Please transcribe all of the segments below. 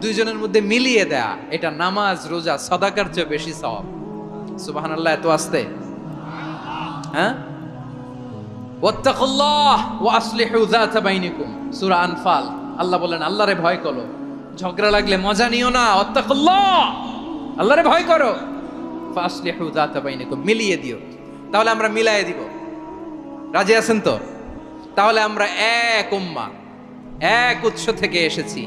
দুইজনের মধ্যে মিলিয়ে দেয়া, এটা নামাজ, রোজা, সদাকার চেয়ে বেশি সওয়াব। সুবাহান আল্লাহ এত আসতে। হ্যাঁ? আনফাল। আল্লাহ বলেন, আল্লাহরে ভয় করো। ঝগড়া লাগলে মজা নিও না, ওয়াত্তাকুল্লাহ। আল্লাহরে ভয় করো। মিলিয়ে দিও। তাহলে আমরা মিলায়ে দিব। রাজি আছেন তো? তাহলে আমরা এক উম্মা, এক উৎস থেকে এসেছি।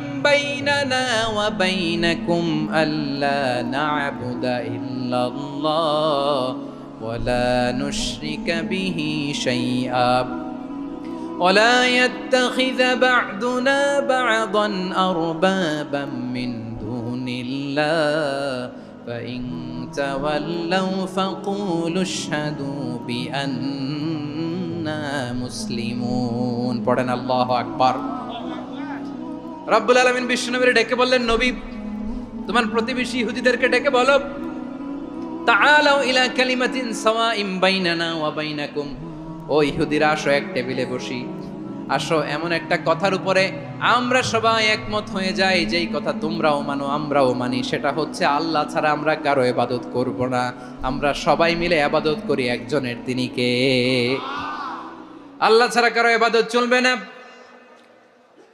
وبينكم ألا نعبد إلا الله ولا نشرك به شيئا ولا يتخذ بعضنا بعضا أربابا من دون الله فإن تولوا فقولوا اشهدوا بأننا মুসলিমুন পড়েন আল্লাহ আকবার রব্বুল আলমিন বিষ্ণুনবীর ডেকে বললেন, নবী, তোমার প্রতিবেশী ইহুদিদেরকে ডেকে বলো তাআলাও ইলা কালিমাতিন সাওয়াইম বাইনানা ওয়া বাইনাকুম। ও ইহুদিরা, আসো এক টেবিলে বসি। আসো, এমন একটা কথার উপরে আমরা সবাই একমত হয়ে যাই, যেই কথা তোমরাও মানো, আমরাও মানি। সেটা হচ্ছে, আল্লাহ ছাড়া আমরা কারও এবাদত করব না। আমরা সবাই মিলে আবাদত করি একজনের, তিনি কে? আল্লাহ ছাড়া কারও এবাদত চলবে না।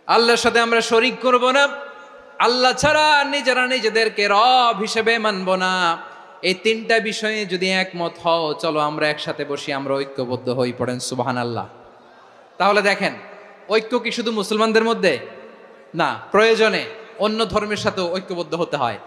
আল্লাহর সাথে আমরা শরিক করব না। আল্লাহ ছাড়া নিজেরা নিজেদেরকে রব হিসেবে মানব না। এই তিনটা বিষয়ে যদি একমত হও, চলো আমরা একসাথে বসি, আমরা ঐক্যবদ্ধ হই, পড়েন সুবাহান আল্লাহ তাহলে দেখেন, ঐক্য কি শুধু মুসলমানদের মধ্যে? না, প্রয়োজনে অন্য ধর্মের সাথেও ঐক্যবদ্ধ হতে হয়।